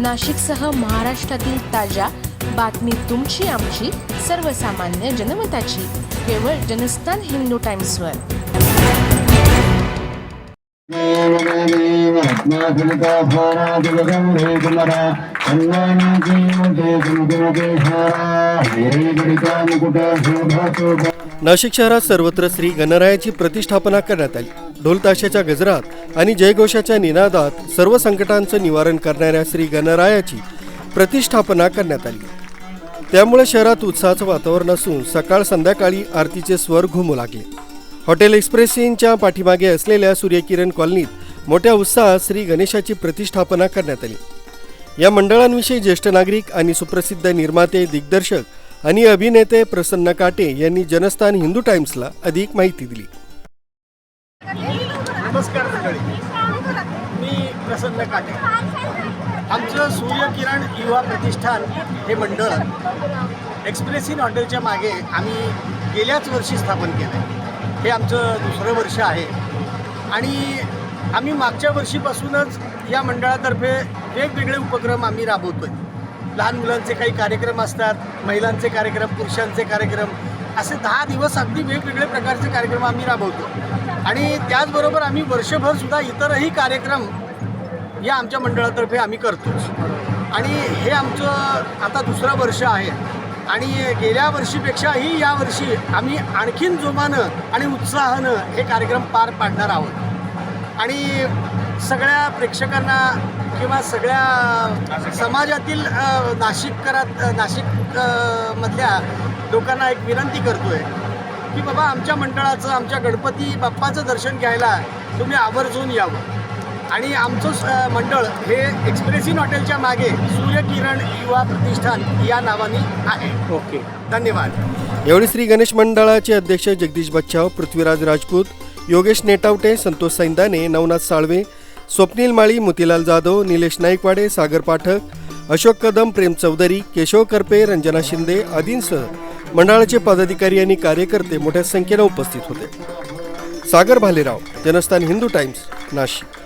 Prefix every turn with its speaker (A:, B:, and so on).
A: नाशिकसह महाराष्ट्रातील ताज्या बातमी तुमची आमची सर्वसामान्य जनमताची. केवळ जनस्थान हिंदू टाइम्सवर.
B: नाशिक शहरात सर्वत्र श्री गणरायाची प्रतिष्ठापना करण्यात आली. ढोलताशाच्या गजरात आणि जयघोषाच्या निनादात सर्व संकटांचं निवारण करणाऱ्या श्री गणरायाची प्रतिष्ठापना करण्यात आली. त्यामुळे शहरात उत्साहाचं वातावरण असून सकाळ संध्याकाळी आरतीचे स्वर घुमू लागले. हॉटेल एक्सप्रेस इनच्या पाठीमागे असलेल्या सूर्यकिरण कॉलनीत मोठ्या उत्साहात श्री गणेशाची प्रतिष्ठापना करण्यात आली. या मंडळांविषयी ज्येष्ठ नागरिक आणि सुप्रसिद्ध निर्माते दिग्दर्शक आणि अभिनेते प्रसन्न काटे यांनी जनस्थान हिंदू टाइम्सला अधिक माहिती दिली.
C: नमस्कार मंडळी. मी प्रसन्न काटे. आमचं सूर्यकिरण युवा प्रतिष्ठान हे मंडळ एक्सप्रेस इन हॉटेलच्या मागे आम्ही गेल्याच वर्षी स्थापन केलं आहे हे आमचं दुसरं वर्ष आहे. आणि आम्ही मागच्या वर्षीपासूनच या मंडळातर्फे वेगवेगळे उपक्रम आम्ही राबवतो आहे लहान मुलांचे काही कार्यक्रम असतात महिलांचे कार्यक्रम पुरुषांचे कार्यक्रम असे दहा दिवस अगदी वेगवेगळे प्रकारचे कार्यक्रम आम्ही राबवतो. आणि त्याचबरोबर आम्ही वर्षभर सुद्धा इतरही कार्यक्रम या आमच्या मंडळातर्फे आम्ही करतोच. आणि हे आमचं आता दुसरं वर्ष आहे. आणि गेल्या वर्षीपेक्षाही या वर्षी आम्ही आणखीन जोमानं आणि उत्साहानं हे कार्यक्रम पार पाडणार आहोत. आणि सगळ्या प्रेक्षकांना किंवा सगळ्या समाजातील नाशिककरात नाशिक मधल्या लोकांना एक विनंती करतोय की बाबा आमच्या मंडळाचं आमच्या गणपती बाप्पाचं दर्शन घ्यायला तुम्ही आवर्जून यावं. आणि आमचं मंडळ हे एक्सप्रेसिन हॉटेलच्या मागे सूर्यकिरण युवा प्रतिष्ठान या नावाने आहे.
D: ओके.
C: धन्यवाद.
B: यावेळी श्री गणेश मंडळाचे अध्यक्ष जगदीश बच्चाव पृथ्वीराज राजपूत योगेश नेटावटे संतोष सैंदाने नवनाथ साळवे स्वप्नील माळी मोतीलाल जाधव निलेश नाईकवाडे सागर पाठक अशोक कदम प्रेम चौधरी केशव करपे रंजना शिंदे आदींसह मंडळाचे पदाधिकारी आणि कार्यकर्ते मोठ्या संख्येनं उपस्थित होते. सागर भालेराव जनस्थान हिंदू टाइम्स नाशिक.